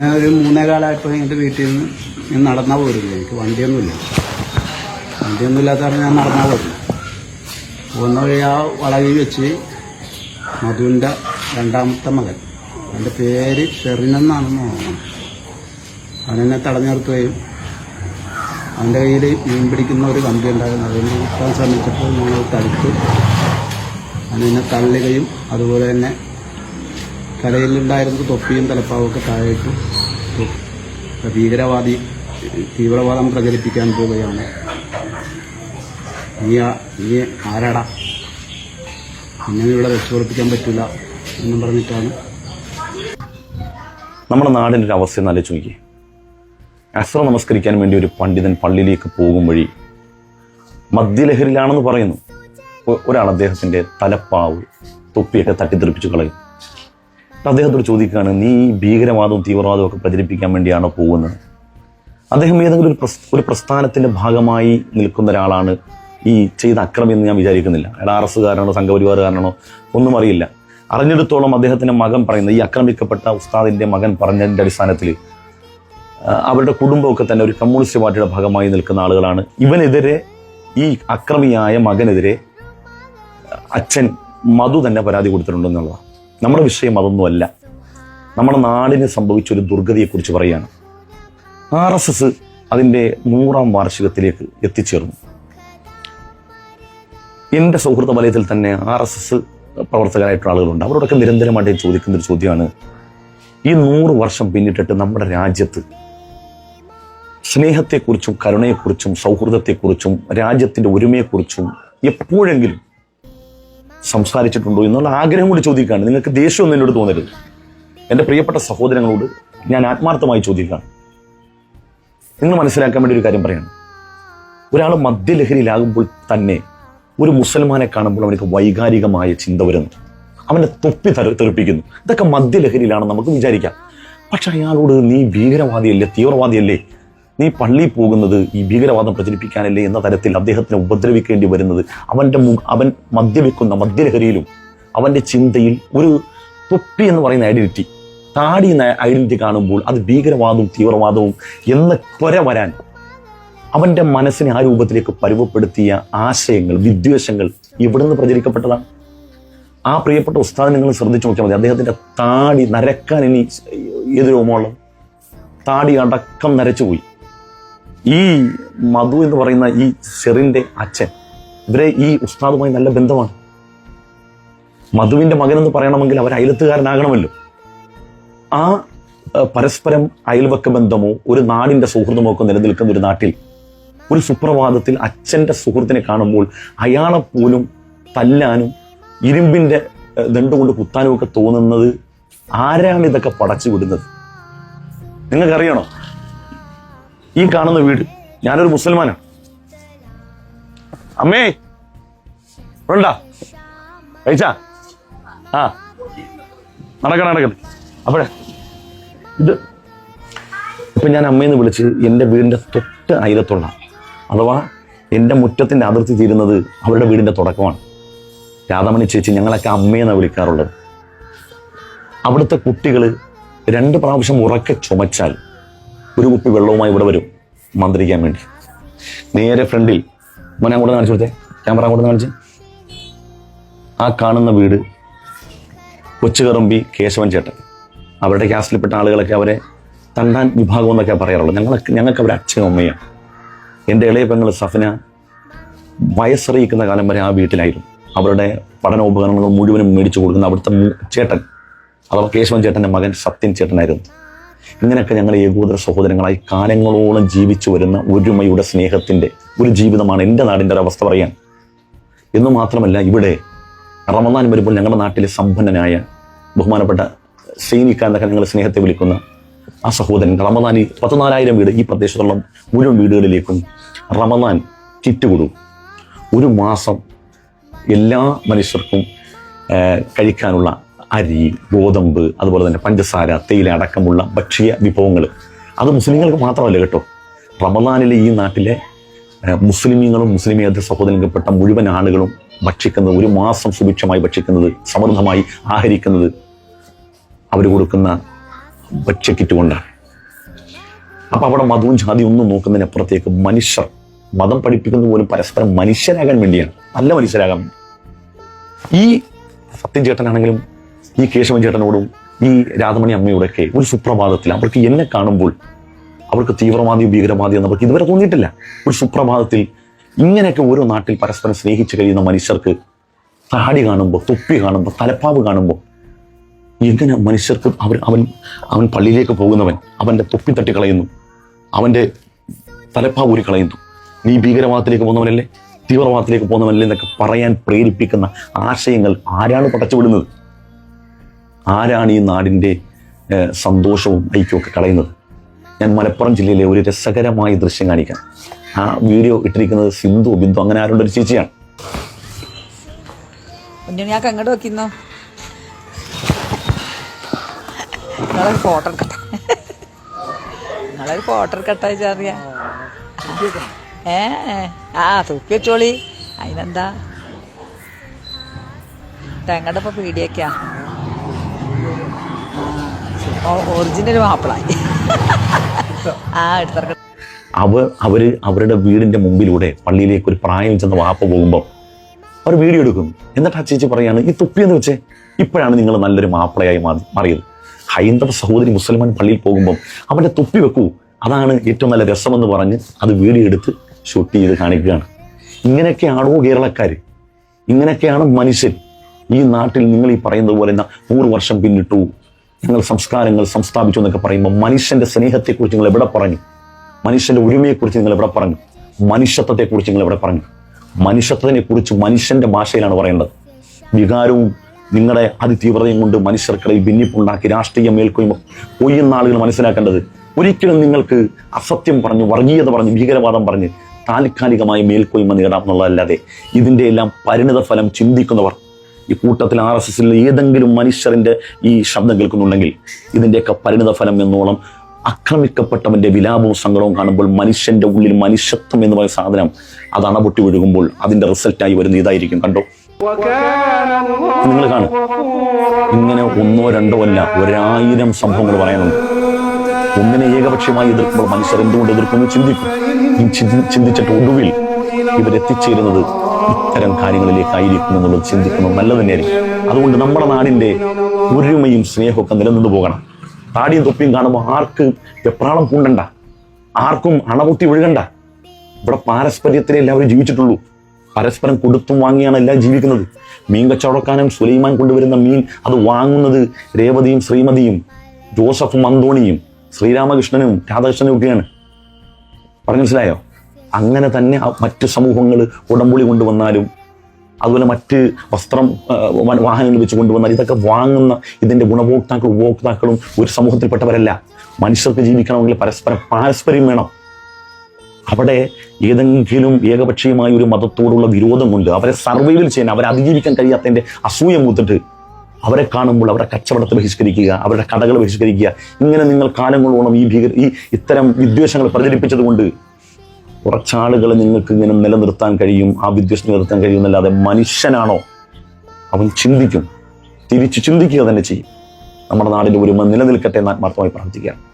ഞാൻ ഒരു മൂന്നേ കാലമായപ്പോൾ എന്റെ വീട്ടിൽ നിന്ന് ഞാൻ നടന്നാ പോരുന്നു എനിക്ക് വണ്ടിയൊന്നുമില്ല. വണ്ടിയൊന്നും ഇല്ലാത്ത കാരണം ഞാൻ നടന്നാ പോരുന്നു പോകുന്ന വഴി ആ വളവിൽ വെച്ച് മധുവിന്റെ രണ്ടാമത്തെ മകൻ അവന്റെ പേര് ഷെറിനെന്നാണെന്ന് തോന്നുന്നു അവനെന്നെ തടഞ്ഞു നിർത്തുകയും അവന്റെ കയ്യിൽ മീൻ പിടിക്കുന്ന ഒരു കമ്പി ഉണ്ടായിരുന്നു. അതുകൊണ്ട് കിട്ടാൻ ശ്രമിച്ചപ്പോൾ ഞങ്ങൾ തടുത്ത്. അവനെന്നെ തള്ളുകയും അതുപോലെ തന്നെ തലയിലുണ്ടായിരുന്ന തൊപ്പിയും തലപ്പാവും ഒക്കെ. ഭീകരവാദി തീവ്രവാദം പ്രചരിപ്പിക്കാൻ പോവുകയാണ്. നീ നീ ആരാടാ? അങ്ങനെ ഇവിടെ രക്ഷപ്പെടുപ്പിക്കാൻ പറ്റില്ല എന്നും പറഞ്ഞിട്ടാണ്. നമ്മുടെ നാടിന്റെ ഒരു അവസ്ഥ നല്ല ചോദിക്കേ അസ്ര നമസ്കരിക്കാൻ വേണ്ടി ഒരു പണ്ഡിതൻ പള്ളിയിലേക്ക് പോകും വഴി മദ്യലഹരിയിലാണെന്ന് പറയുന്നു. ഒരാൾ അദ്ദേഹത്തിന്റെ തലപ്പാവ് തൊപ്പിയൊക്കെ തട്ടിത്തെറിപ്പിച്ച് കളയും. അദ്ദേഹത്തോട് ചോദിക്കുകയാണ് നീ ഭീകരവാദവും തീവ്രവാദവും ഒക്കെ പ്രചരിപ്പിക്കാൻ വേണ്ടിയാണോ പോകുന്നത്? അദ്ദേഹം ഏതെങ്കിലും ഒരു പ്രസ് ഒരു പ്രസ്ഥാനത്തിന്റെ ഭാഗമായി നിൽക്കുന്ന ഒരാളാണ് ഈ ചെയ്ത അക്രമം എന്ന് ഞാൻ വിചാരിക്കുന്നില്ല. അയാൾ ആർ എസ്സുകാരനാണോ സംഘപരിവാറുകാരനാണോ ഒന്നും അറിയില്ല. അറിഞ്ഞെടുത്തോളം അദ്ദേഹത്തിന്റെ മകൻ പറയുന്ന ഈ ആക്രമിക്കപ്പെട്ട ഉസ്താദിന്റെ മകൻ പറഞ്ഞതിന്റെ അടിസ്ഥാനത്തിൽ അവരുടെ കുടുംബമൊക്കെ തന്നെ ഒരു കമ്മ്യൂണിസ്റ്റ് പാർട്ടിയുടെ ഭാഗമായി നിൽക്കുന്ന ആളുകളാണ്. ഇവനെതിരെ ഈ അക്രമിയായ മകനെതിരെ അച്ഛൻ മധു തന്നെ പരാതി കൊടുത്തിട്ടുണ്ടെന്നുള്ളതാണ്. നമ്മുടെ വിഷയം അതൊന്നുമല്ല. നമ്മുടെ നാടിന് സംഭവിച്ച ഒരു ദുർഗതിയെക്കുറിച്ച് പറയുകയാണ്. ആർ എസ് എസ് അതിന്റെ നൂറാം വാർഷികത്തിലേക്ക് എത്തിച്ചേർന്നു. എന്റെ സൗഹൃദ വലയത്തിൽ തന്നെ ആർ എസ് എസ് പ്രവർത്തകരായിട്ടുള്ള ആളുകളുണ്ട്. അവരോടൊക്കെ നിരന്തരമായിട്ട് ചോദിക്കുന്ന ഒരു ചോദ്യമാണ്. ഈ നൂറ് വർഷം പിന്നിട്ടിട്ട് നമ്മുടെ രാജ്യത്ത് സ്നേഹത്തെക്കുറിച്ചും കരുണയെക്കുറിച്ചും സൗഹൃദത്തെക്കുറിച്ചും രാജ്യത്തിന്റെ ഒരുമയെക്കുറിച്ചും എപ്പോഴെങ്കിലും സംസാരിച്ചിട്ടുണ്ടോ എന്നുള്ള ആഗ്രഹം കൂടി ചോദിക്കുകയാണ്. നിങ്ങൾക്ക് ദേഷ്യമൊന്നും എന്നോട് തോന്നരുത്. എന്റെ പ്രിയപ്പെട്ട സഹോദരങ്ങളോട് ഞാൻ ആത്മാർത്ഥമായി ചോദിക്കുകയാണ്. നിങ്ങൾ മനസ്സിലാക്കാൻ വേണ്ടി ഒരു കാര്യം പറയാണ്. ഒരാൾ മദ്യലഹരിയിലാകുമ്പോൾ തന്നെ ഒരു മുസൽമാനെ കാണുമ്പോൾ അവനക്ക് വൈകാരികമായ ചിന്ത വരുന്നു. അവനെ തൊപ്പി തെറി തെറിപ്പിക്കുന്നു. ഇതൊക്കെ മദ്യലഹരിയിലാണെന്ന് നമുക്ക് വിചാരിക്കാം. പക്ഷെ അയാളോട് നീ ഭീകരവാദിയല്ലേ തീവ്രവാദിയല്ലേ? നീ പള്ളിയിൽ പോകുന്നത് ഈ ഭീകരവാദം പ്രചരിപ്പിക്കാനല്ലേ എന്ന തരത്തിൽ അദ്ദേഹത്തിനെ ഉപദ്രവിക്കേണ്ടി വരുന്നത്. അവന്റെ അവൻ മദ്യപിക്കുന്ന മദ്യലഹരിയിലും അവന്റെ ചിന്തയിൽ ഒരു തൊപ്പി എന്ന് പറയുന്ന ഐഡന്റിറ്റി താടി എന്ന ഐഡന്റിറ്റി കാണുമ്പോൾ അത് ഭീകരവാദവും തീവ്രവാദവും എന്ന് ത്വര വരാൻ അവന്റെ മനസ്സിനെ ആ രൂപത്തിലേക്ക് പരുവപ്പെടുത്തിയ ആശയങ്ങൾ വിദ്വേഷങ്ങൾ ഇവിടുന്ന് പ്രചരിക്കപ്പെട്ടതാണ് ആ പ്രിയപ്പെട്ട ഉസ്താദ് നിങ്ങൾ ശ്രദ്ധിച്ചു നോക്കിയാൽ മതി. അദ്ദേഹത്തിന്റെ താടി നരക്കാൻ ഇനി ഏത് രോമമുള്ളത് താടി അടക്കം നരച്ചുപോയി. ഈ മധു എന്ന് പറയുന്ന ഈ ഷെറിന്റെ അച്ഛൻ. ഇവരെ ഈ ഉസ്താദുമായി നല്ല ബന്ധമാണ്. മധുവിന്റെ മകൻ എന്ന് പറയണമെങ്കിൽ അവർ അയലത്തുകാരനാകണമല്ലോ ആ പരസ്പരം അയൽവക്ക ബന്ധമോ ഒരു നാടിന്റെ സുഹൃത്തുമോ ഒക്കെ നിലനിൽക്കുന്ന ഒരു നാട്ടിൽ ഒരു സുപ്രഭാതത്തിൽ അച്ഛന്റെ സുഹൃത്തിനെ കാണുമ്പോൾ അയാളെ പോലും തല്ലാനും ഇരുമ്പിന്റെ ദണ്ടുകൊണ്ട് കൊണ്ട് കുത്താനും ഒക്കെ തോന്നുന്നത് ആരാണ് ഇതൊക്കെ പടച്ചു വിടുന്നത്? നിങ്ങൾക്കറിയണോ? ഈ കാണുന്ന വീട്. ഞാനൊരു മുസൽമാനാണ് അമ്മേ. ഉണ്ടാ കഴിച്ചാ? ആ. നടക്കണം നടക്കണം അപ്പോഴേ ഇത്. ഇപ്പൊ ഞാൻ അമ്മയെന്ന് വിളിച്ച് എന്റെ വീടിന്റെ തൊട്ട് അയലത്തുള്ള അഥവാ എന്റെ മുറ്റത്തിന്റെ അതിർത്തി തീരുന്നത് അവരുടെ വീടിന്റെ തുടക്കമാണ്. രാധാമണി ചേച്ചി ഞങ്ങളൊക്കെ അമ്മയെന്നാണ് വിളിക്കാറുള്ളത്. അവിടുത്തെ കുട്ടികൾ രണ്ട് പ്രാവശ്യം ഉറക്കെ ചുമച്ചാൽ ഒരു കുപ്പി വെള്ളവുമായി ഇവിടെ വരും മന്ത്രിക്കാൻ വേണ്ടി. നേരെ ഫ്രണ്ടിൽ മോനെ അങ്ങോട്ട് കാണിച്ചു കൊടുത്തേ ക്യാമറ അങ്ങോട്ട് കാണിച്ച്. ആ കാണുന്ന വീട് കൊച്ചുകറമ്പി കേശവൻ ചേട്ടൻ. അവരുടെ ക്യാസ്റ്റിൽപ്പെട്ട ആളുകളൊക്കെ അവരെ തണ്ടാൻ വിഭാഗം എന്നൊക്കെ പറയാറുള്ളത്. ഞങ്ങളൊക്കെ ഞങ്ങൾക്ക് അവരെ അച്ഛനും അമ്മയാണ് എന്റെ ഇളയ പെങ്ങൾ സഫന വയസ്സറിയിക്കുന്ന കാലം വരെ ആ വീട്ടിലായിരുന്നു. അവരുടെ പഠനോപകരണങ്ങൾ മുഴുവനും മേടിച്ചു കൊടുക്കുന്ന അവിടുത്തെ ചേട്ടൻ അഥവാ കേശവൻ ചേട്ടന്റെ മകൻ സത്യൻ ചേട്ടനായിരുന്നു. ഇങ്ങനെയൊക്കെ ഞങ്ങൾ ഏകോദര സഹോദരങ്ങളായി കാലങ്ങളോളം ജീവിച്ചു വരുന്ന ഒരുമയുടെ സ്നേഹത്തിന്റെ ഒരു ജീവിതമാണ് എന്റെ നാടിന്റെ ഒരവസ്ഥ പറയാൻ. എന്നു മാത്രമല്ല ഇവിടെ റമദാൻ വരുമ്പോൾ ഞങ്ങളുടെ നാട്ടിലെ സമ്പന്നനായ ബഹുമാനപ്പെട്ട സൈനിക്ക എന്നൊക്കെ ഞങ്ങൾ സ്നേഹത്തെ വിളിക്കുന്ന ആ സഹോദരൻ റമദാൻ ഈ പതിനാലായിരം വീട് ഈ പ്രദേശത്തുള്ള മുഴുവൻ വീടുകളിലേക്കും റമദാൻ കിറ്റ് കൊടുക്കും ഒരു മാസം എല്ലാ മനുഷ്യർക്കും കഴിക്കാനുള്ള അരി ഗോതമ്പ് അതുപോലെ തന്നെ പഞ്ചസാര തേയില അടക്കമുള്ള ഭക്ഷ്യ വിഭവങ്ങൾ അത് മുസ്ലിങ്ങൾക്ക് മാത്രമല്ല കേട്ടോ. റമദാനിലെ ഈ നാട്ടിലെ മുസ്ലിമീങ്ങളും മുസ്ലിമേതര സഹോദരങ്ങൾപ്പെട്ട മുഴുവൻ ആളുകളും ഭക്ഷിക്കുന്നത് ഒരു മാസം സുഭിക്ഷമായി ഭക്ഷിക്കുന്നത് സമൃദ്ധമായി ആഹരിക്കുന്നത് അവർ കൊടുക്കുന്ന ഭക്ഷ്യക്കിറ്റ് കൊണ്ടാണ്. അപ്പം അവിടെ മതവും ജാതി ഒന്നും നോക്കുന്നതിനപ്പുറത്തേക്ക് മനുഷ്യർ മതം പഠിപ്പിക്കുന്നത് പോലും പരസ്പരം മനുഷ്യരാകാൻ വേണ്ടിയാണ്. നല്ല മനുഷ്യരാകാൻ വേണ്ടി. ഈ സത്യം ചേട്ടനാണെങ്കിലും ഈ കേശവൻ ചേട്ടനോടും ഈ രാധമണി അമ്മയോടൊക്കെ ഒരു സുപ്രഭാതത്തിൽ അവർക്ക് എന്നെ കാണുമ്പോൾ അവർക്ക് തീവ്രവാദിയോ ഭീകരവാദിയോ എന്ന് അവർക്ക് ഇതുവരെ തോന്നിയിട്ടില്ല. ഒരു സുപ്രഭാതത്തിൽ ഇങ്ങനെയൊക്കെ ഓരോ നാട്ടിൽ പരസ്പരം സ്നേഹിച്ച് കഴിയുന്ന മനുഷ്യർക്ക് താടി കാണുമ്പോൾ തൊപ്പി കാണുമ്പോൾ തലപ്പാവ് കാണുമ്പോൾ എങ്ങനെ മനുഷ്യർക്ക് അവർ അവൻ അവൻ പള്ളിയിലേക്ക് പോകുന്നവൻ അവന്റെ തൊപ്പി തട്ടി കളയുന്നു അവന്റെ തലപ്പാവ് ഊരി കളയുന്നു നീ ഭീകരവാദത്തിലേക്ക് പോകുന്നവനല്ലേ? തീവ്രവാദത്തിലേക്ക് പോകുന്നവനല്ലേ എന്നൊക്കെ പറയാൻ പ്രേരിപ്പിക്കുന്ന ആശയങ്ങൾ ആരാണ് പടച്ചുവിടുന്നത്? ആരാണ് ഈ നാടിന്റെ സന്തോഷവും ഐക്യമൊക്കെ കളയുന്നത്? ഞാൻ മലപ്പുറം ജില്ലയിലെ ഒരു രസകരമായ ദൃശ്യം കാണിക്കാം. ആ വീഡിയോ ഇട്ടിരിക്കുന്നത് സിന്ധു ബിന്ദു അങ്ങനെ ആരുടെ ഒരു ചേച്ചിയാണ്. കുഞ്ഞുണ്ണിയാക്ക് അങ്ങോട്ട് ആ തൂക്കി വെച്ചോളി. അതിനെന്താ? തെങ്ങടെ ഇപ്പൊ പീടിയൊക്കെയാ ഒറിജിനൽ മാപ്പിളായി. ആ എടുത്തിറക്കണം. അവർ അവർ അവരുടെ വീടിന്റെ മുമ്പിലൂടെ പള്ളിയിലേക്ക് ഒരു പ്രായം ചെന്ന വാപ്പ പോകുമ്പോൾ അവർ വീഡിയോ എടുക്കും. എന്നിട്ട് ആ ചേച്ചി പറയാണ് ഈ തുപ്പി എന്ന് വെച്ചേ? ഇപ്പോഴാണ് നിങ്ങൾ നല്ലൊരു മാപ്പിളയായി മാറി മാറിയത്. ഹൈന്ദവ സഹോദരി മുസൽമാൻ പള്ളിയിൽ പോകുമ്പോൾ അവന്റെ തുപ്പി വെക്കൂ. അതാണ് ഏറ്റവും നല്ല രസമെന്ന് പറഞ്ഞ് അത് വീഡിയോ എടുത്ത് ഷൂട്ട് ചെയ്ത് കാണിക്കുകയാണ്. ഇങ്ങനെയൊക്കെയാണോ കേരളക്കാർ ഇങ്ങനെയൊക്കെയാണ് മനുഷ്യൻ. ഈ നാട്ടിൽ നിങ്ങൾ ഈ പറയുന്നത് പോലെ നൂറ് വർഷം പിന്നിട്ടു. ഞങ്ങൾ സംസ്കാരങ്ങൾ സംസ്ഥാപിച്ചു എന്നൊക്കെ പറയുമ്പോൾ മനുഷ്യന്റെ സ്നേഹത്തെക്കുറിച്ച് നിങ്ങൾ എവിടെ പറഞ്ഞു? മനുഷ്യന്റെ ഒരുമയെക്കുറിച്ച് നിങ്ങൾ എവിടെ പറഞ്ഞു? മനുഷ്യത്വത്തെക്കുറിച്ച് നിങ്ങൾ എവിടെ പറഞ്ഞു? മനുഷ്യത്വത്തിനെ കുറിച്ച് മനുഷ്യന്റെ ഭാഷയിലാണ് പറയേണ്ടത്. വികാരവും നിങ്ങളുടെ അതിതീവ്രതയും കൊണ്ട് മനുഷ്യർക്കിടയിൽ ഭിന്നിപ്പുണ്ടാക്കി രാഷ്ട്രീയ മേൽക്കൊയ്മ കൊയ്യുന്ന ആളുകൾ മനസ്സിലാക്കേണ്ടത് ഒരിക്കലും നിങ്ങൾക്ക് അസത്യം പറഞ്ഞു വർഗീയത പറഞ്ഞു ഭീകരവാദം പറഞ്ഞ് താൽക്കാലികമായി മേൽക്കൊയ്മ നേടാം എന്നുള്ളതല്ലാതെ ഇതിന്റെ എല്ലാം പരിണിത ഫലം ചിന്തിക്കുന്നവർ ഈ കൂട്ടത്തിൽ ആർ എസ് എസിൽ ഏതെങ്കിലും മനുഷ്യരിന്റെ ഈ ശബ്ദം കേൾക്കുന്നുണ്ടെങ്കിൽ ഇതിന്റെയൊക്കെ പരിണിത ഫലം എന്നോളം ആക്രമിക്കപ്പെട്ടവന്റെ വിലാപവും സങ്കടവും കാണുമ്പോൾ മനുഷ്യന്റെ ഉള്ളിൽ മനുഷ്യത്വം എന്ന് പറയുന്ന സാധനം അത് അണപൊട്ടി ഒഴുകുമ്പോൾ അതിന്റെ റിസൾട്ടായി വരുന്ന ഇതായിരിക്കും. കണ്ടോ? നിങ്ങൾ കാണും. ഇങ്ങനെ ഒന്നോ രണ്ടോ അല്ല ഒരായിരം സംഭവങ്ങൾ പറയാനുണ്ട്. ഒന്നിനെ ഏകപക്ഷീയമായി എതിർക്കുമ്പോൾ മനുഷ്യർ എന്തുകൊണ്ട് എതിർക്കുന്നു ചിന്തിക്കും. ചിന്തിച്ചിട്ട് ഒടുവിൽ ഇവരെത്തിച്ചേരുന്നത് ഇത്തരം കാര്യങ്ങളിലേക്കായിരിക്കും എന്നുള്ളത് ചിന്തിക്കുന്നത് നല്ലത് തന്നെയായിരിക്കും. അതുകൊണ്ട് നമ്മുടെ നാടിന്റെ ഒരുമയും സ്നേഹമൊക്കെ നിലനിന്ന് പോകണം. താടിയും തൊപ്പിയും കാണുമ്പോൾ ആർക്ക് എപ്രാളം കൂണ്ടണ്ട ആർക്കും അണപൊട്ടി ഒഴുകണ്ട ഇവിടെ പാരസ്പര്യത്തിലേ എല്ലാവരും ജീവിച്ചിട്ടുള്ളൂ. പരസ്പരം കൊടുത്തും വാങ്ങിയാണ് എല്ലാം ജീവിക്കുന്നത്. മീൻ കച്ചവടക്കാരൻ സുലൈമാൻ കൊണ്ടുവരുന്ന മീൻ അത് വാങ്ങുന്നത് രേവതിയും ശ്രീമതിയും ജോസഫും അന്തോണിയും ശ്രീരാമകൃഷ്ണനും രാധാകൃഷ്ണനും ഒക്കെയാണ്. പറഞ്ഞു മനസ്സിലായോ? അങ്ങനെ തന്നെ മറ്റു സമൂഹങ്ങൾ ഉടമ്പുളി കൊണ്ടുവന്നാലും അതുപോലെ മറ്റ് വസ്ത്രം വാഹനങ്ങൾ വെച്ച് കൊണ്ടുവന്നാൽ ഇതൊക്കെ വാങ്ങുന്ന ഇതിന്റെ ഗുണഭോക്താക്കളും ഉപഭോക്താക്കളും ഒരു സമൂഹത്തിൽപ്പെട്ടവരല്ല. മനുഷ്യർക്ക് ജീവിക്കണമെങ്കിൽ പരസ്പരം പാരസ്പര്യം വേണം. അവിടെ ഏതെങ്കിലും ഏകപക്ഷീയമായ ഒരു മതത്തോടുള്ള വിരോധം കൊണ്ട് അവരെ സർവൈവൽ ചെയ്യാൻ അവരെ അതിജീവിക്കാൻ കഴിയാത്തതിന്റെ അസൂയ മൂത്തിട്ട് അവരെ കാണുമ്പോൾ അവരുടെ കച്ചവടത്തെ ബഹിഷ്കരിക്കുക അവരുടെ കടകൾ ബഹിഷ്കരിക്കുക. ഇങ്ങനെ നിങ്ങൾ കാലങ്ങളോളം ഈ ഭീകര ഈ ഇത്തരം വിദ്വേഷങ്ങൾ പ്രചരിപ്പിച്ചത് കൊണ്ട് കുറച്ചാളുകളെ നിങ്ങൾക്ക് ഇങ്ങനെ നിലനിർത്താൻ കഴിയും ആ വിദ്വേഷം നിലനിർത്താൻ കഴിയും എന്നല്ലാതെ മനുഷ്യനാണോ? അവൻ ചിന്തിക്കും. തിരിച്ചു ചിന്തിക്കുക തന്നെ ചെയ്യും. നമ്മുടെ നാടിന്റെ ഒരുമ നിലനിൽക്കട്ടെ എന്ന് ആത്മാർത്ഥമായി പ്രാർത്ഥിക്കാം